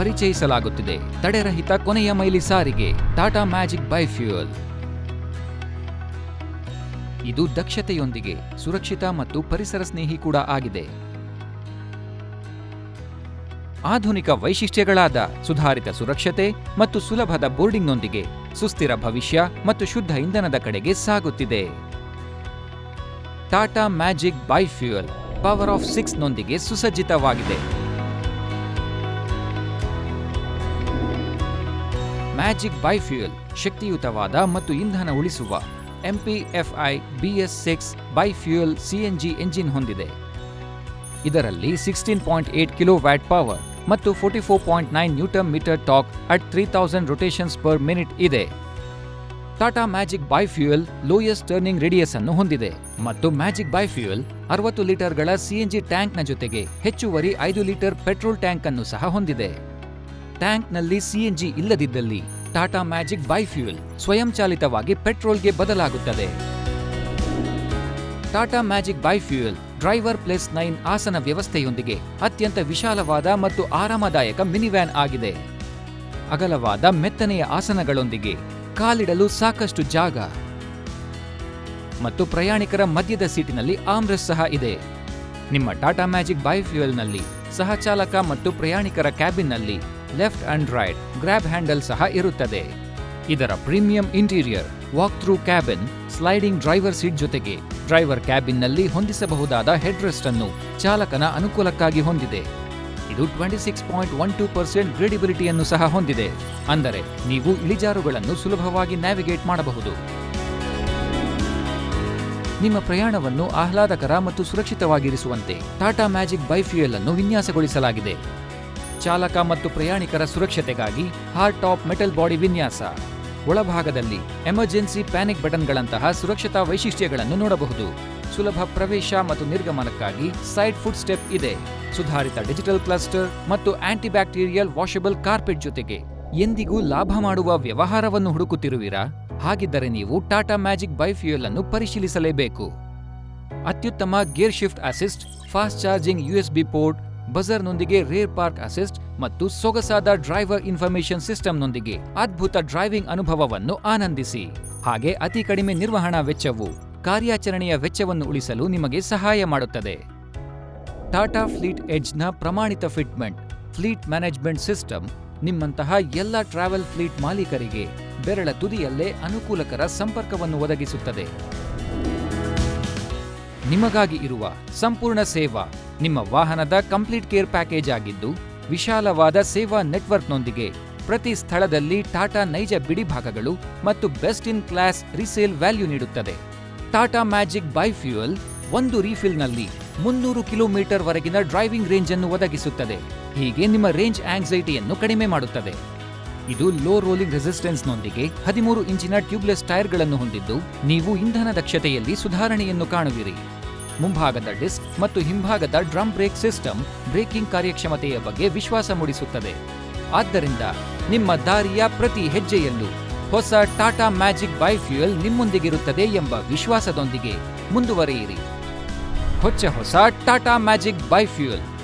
ಪರಿಚಯಿಸಲಾಗುತ್ತಿದೆ. ತಡೆರಹಿತ ಕೊನೆಯ ಮೈಲಿ ಸಾರಿಗೆ, ಟಾಟಾ ಮ್ಯಾಜಿಕ್ ಬೈಫ್ಯೂಯಲ್. ಇದು ದಕ್ಷತೆಯೊಂದಿಗೆ ಸುರಕ್ಷಿತ ಮತ್ತು ಪರಿಸರ ಸ್ನೇಹಿ ಕೂಡ ಆಗಿದೆ. ಆಧುನಿಕ ವೈಶಿಷ್ಟ್ಯಗಳಾದ ಸುಧಾರಿತ ಸುರಕ್ಷತೆ ಮತ್ತು ಸುಲಭದ ಬೋರ್ಡಿಂಗ್ನೊಂದಿಗೆ ಸುಸ್ಥಿರ ಭವಿಷ್ಯ ಮತ್ತು ಶುದ್ಧ ಇಂಧನದ ಕಡೆಗೆ ಸಾಗುತ್ತಿದೆ. Tata Magic bifuel, power of ಸಿಕ್ಸ್ನೊಂದಿಗೆ ಸುಸಜ್ಜಿತವಾಗಿದೆ. ಮ್ಯಾಜಿಕ್ ಬೈಫ್ಯೂಯಲ್, ಶಕ್ತಿಯುತವಾದ ಮತ್ತು ಇಂಧನ ಉಳಿಸುವ MPFI BS six bifuel CNG engine ಹೊಂದಿದೆ. ಇದರಲ್ಲಿ sixteen point eight kilowatt power ಮತ್ತು forty four point nine newton metre torque at three thousand rotations per minute ಇದೆ. Tata Magic bifuel lowest turning radius ಅನ್ನು ಹೊಂದಿದೆ ಮತ್ತು ಮ್ಯಾಜಿಕ್ ಬೈಫ್ಯೂಯಲ್ ಅರವತ್ತು ಲೀಟರ್ಗಳ CNG ಟ್ಯಾಂಕ್ನ ಜೊತೆಗೆ ಹೆಚ್ಚುವರಿ ಐದು ಲೀಟರ್ ಪೆಟ್ರೋಲ್ ಟ್ಯಾಂಕ್ ಅನ್ನು ಸಹ ಹೊಂದಿದೆ. ಟ್ಯಾಂಕ್ನಲ್ಲಿ ಸಿಎನ್ಜಿ ಇಲ್ಲದಿದ್ದಲ್ಲಿ ಟಾಟಾ ಮ್ಯಾಜಿಕ್ ಬೈಫ್ಯೂಯಲ್ ಸ್ವಯಂಚಾಲಿತವಾಗಿ ಪೆಟ್ರೋಲ್ಗೆ ಬದಲಾಗುತ್ತದೆ. Tata Magic bifuel driver plus nine ಆಸನ ವ್ಯವಸ್ಥೆಯೊಂದಿಗೆ ಅತ್ಯಂತ ವಿಶಾಲವಾದ ಮತ್ತು ಆರಾಮದಾಯಕ ಮಿನಿವ್ಯಾನ್ ಆಗಿದೆ. ಅಗಲವಾದ ಮೆತ್ತನೆಯ ಆಸನಗಳೊಂದಿಗೆ ಕಾಲಿಡಲು ಸಾಕಷ್ಟು ಜಾಗ ಮತ್ತು ಪ್ರಯಾಣಿಕರ ಮಧ್ಯದ ಸೀಟಿನಲ್ಲಿ ಆಮ್ರೆಸ್ ಸಹ ಇದೆ. ನಿಮ್ಮ ಟಾಟಾ ಮ್ಯಾಜಿಕ್ ಬೈಫ್ಯೂಯಲ್ನಲ್ಲಿ ಸಹಚಾಲಕ ಮತ್ತು ಪ್ರಯಾಣಿಕರ ಕ್ಯಾಬಿನ್ನಲ್ಲಿ left and right grab handle ಸಹ ಇರುತ್ತದೆ. ಇದರ premium interior walk through cabin sliding driver seat ಜೊತೆಗೆ ಡ್ರೈವರ್ ಕ್ಯಾಬಿನ್ನಲ್ಲಿ ಹೊಂದಿಸಬಹುದಾದ ಹೆಡ್ರೆಸ್ಟ್ ಅನ್ನು ಚಾಲಕನ ಅನುಕೂಲಕ್ಕಾಗಿ ಹೊಂದಿದೆ. ಇದು twenty six point one two percent ಗ್ರೇಡಿಬಿಲಿಟಿಯನ್ನು ಸಹ ಹೊಂದಿದೆ. ಅಂದರೆ ನೀವು ಇಳಿಜಾರುಗಳನ್ನು ಸುಲಭವಾಗಿ ನ್ಯಾವಿಗೇಟ್ ಮಾಡಬಹುದು. ನಿಮ್ಮ ಪ್ರಯಾಣವನ್ನು ಆಹ್ಲಾದಕರ ಮತ್ತು ಸುರಕ್ಷಿತವಾಗಿರಿಸುವಂತೆ ಟಾಟಾ ಮ್ಯಾಜಿಕ್ ಬೈಫ್ಯೂಯಲ್ ಅನ್ನು ವಿನ್ಯಾಸಗೊಳಿಸಲಾಗಿದೆ. ಚಾಲಕ ಮತ್ತು ಪ್ರಯಾಣಿಕರ ಸುರಕ್ಷತೆಗಾಗಿ ಹಾರ್ಡ್ ಟಾಪ್ ಮೆಟಲ್ ಬಾಡಿ ವಿನ್ಯಾಸ. ಒಳಭಾಗದಲ್ಲಿ ಎಮರ್ಜೆನ್ಸಿ ಪ್ಯಾನಿಕ್ ಬಟನ್ಗಳಂತಹ ಸುರಕ್ಷತಾ ವೈಶಿಷ್ಟ್ಯಗಳನ್ನು ನೋಡಬಹುದು. ಸುಲಭ ಪ್ರವೇಶ ಮತ್ತು ನಿರ್ಗಮನಕ್ಕಾಗಿ ಸೈಡ್ ಫುಟ್ ಸ್ಟೆಪ್ ಇದೆ. ಸುಧಾರಿತ ಡಿಜಿಟಲ್ ಕ್ಲಸ್ಟರ್ ಮತ್ತು ಆಂಟಿಬ್ಯಾಕ್ಟೀರಿಯಲ್ ವಾಷಬಲ್ ಕಾರ್ಪೆಟ್ ಜೊತೆಗೆ ಎಂದಿಗೂ ಲಾಭ ಮಾಡುವ ವ್ಯವಹಾರವನ್ನು ಹುಡುಕುತ್ತಿರುವಿರಾ? ಹಾಗಿದ್ದರೆ ನೀವು ಟಾಟಾ ಮ್ಯಾಜಿಕ್ ಬೈಫ್ಯೂಯಲ್ ಅನ್ನು ಪರಿಶೀಲಿಸಲೇಬೇಕು. ಅತ್ಯುತ್ತಮ gear shift assist, fast charging USB port ಬಜರ್ನೊಂದಿಗೆ rear park assist ಮತ್ತು ಸೊಗಸಾದ ಡ್ರೈವರ್ ಇನ್ಫಾರ್ಮೇಶನ್ ಸಿಸ್ಟಮ್ನೊಂದಿಗೆ ಅದ್ಭುತ ಡ್ರೈವಿಂಗ್ ಅನುಭವವನ್ನು ಆನಂದಿಸಿ. ಹಾಗೆ ಅತಿ ಕಡಿಮೆ ನಿರ್ವಹಣಾ ವೆಚ್ಚವು ಕಾರ್ಯಾಚರಣೆಯ ವೆಚ್ಚವನ್ನು ಉಳಿಸಲು ನಿಮಗೆ ಸಹಾಯ ಮಾಡುತ್ತದೆ. ಟಾಟಾ ಫ್ಲೀಟ್ ಎಡ್ಜ್ನ ಪ್ರಮಾಣಿತ ಫಿಟ್ಮೆಂಟ್ ಫ್ಲೀಟ್ ಮ್ಯಾನೇಜ್ಮೆಂಟ್ ಸಿಸ್ಟಮ್ ನಿಮ್ಮಂತಹ ಎಲ್ಲ ಟ್ರಾವೆಲ್ ಫ್ಲೀಟ್ ಮಾಲೀಕರಿಗೆ ಬೆರಳ ತುದಿಯಲ್ಲೇ ಅನುಕೂಲಕರ ಸಂಪರ್ಕವನ್ನು ಒದಗಿಸುತ್ತದೆ. ನಿಮಗಾಗಿ ಇರುವ ಸಂಪೂರ್ಣ ಸೇವಾ ನಿಮ್ಮ ವಾಹನದ ಕಂಪ್ಲೀಟ್ ಕೇರ್ ಪ್ಯಾಕೇಜ್ ಆಗಿದ್ದು, ವಿಶಾಲವಾದ ಸೇವಾ ನೆಟ್ವರ್ಕ್ನೊಂದಿಗೆ ಪ್ರತಿ ಸ್ಥಳದಲ್ಲಿ ಟಾಟಾ ನೈಜ ಬಿಡಿಭಾಗಗಳು ಮತ್ತು best in class resale value ನೀಡುತ್ತದೆ. ಟಾಟಾ ಮ್ಯಾಜಿಕ್ ಬೈ ಫ್ಯೂಯಲ್ ಒಂದು ರೀಫಿಲ್ನಲ್ಲಿ ಮುನ್ನೂರು ಕಿಲೋಮೀಟರ್ ವರೆಗಿನ ಡ್ರೈವಿಂಗ್ ರೇಂಜ್ ಅನ್ನು ಒದಗಿಸುತ್ತದೆ. ಹೀಗೆ ನಿಮ್ಮ ರೇಂಜ್ ಆಂಗ್ಸೈಟಿಯನ್ನು ಕಡಿಮೆ ಮಾಡುತ್ತದೆ. ಇದು ಲೋ ರೋಲಿಂಗ್ ರೆಸಿಸ್ಟೆನ್ಸ್ನೊಂದಿಗೆ ಹದಿಮೂರು ಇಂಚಿನ ಟ್ಯೂಬ್ಲೆಸ್ ಟೈರ್ಗಳನ್ನು ಹೊಂದಿದ್ದು, ನೀವು ಇಂಧನ ದಕ್ಷತೆಯಲ್ಲಿ ಸುಧಾರಣೆಯನ್ನು ಕಾಣುವಿರಿ. ಮುಂಭಾಗದ ಡಿಸ್ಕ್ ಮತ್ತು ಹಿಂಭಾಗದ ಡ್ರಮ್ ಬ್ರೇಕ್ ಸಿಸ್ಟಮ್ ಬ್ರೇಕಿಂಗ್ ಕಾರ್ಯಕ್ಷಮತೆಯ ಬಗ್ಗೆ ವಿಶ್ವಾಸ ಮೂಡಿಸುತ್ತದೆ. ಆದ್ದರಿಂದ ನಿಮ್ಮ ದಾರಿಯ ಪ್ರತಿ ಹೆಜ್ಜೆಯಲ್ಲೂ ಹೊಸ ಟಾಟಾ ಮ್ಯಾಜಿಕ್ ಬೈ ಫ್ಯೂಯಲ್ ನಿಮ್ಮೊಂದಿಗಿರುತ್ತದೆ ಎಂಬ ವಿಶ್ವಾಸದೊಂದಿಗೆ ಮುಂದುವರೆಯಿರಿ. ಹೊಚ್ಚ ಹೊಸ ಟಾಟಾ ಮ್ಯಾಜಿಕ್ ಬೈಫ್ಯೂಯಲ್.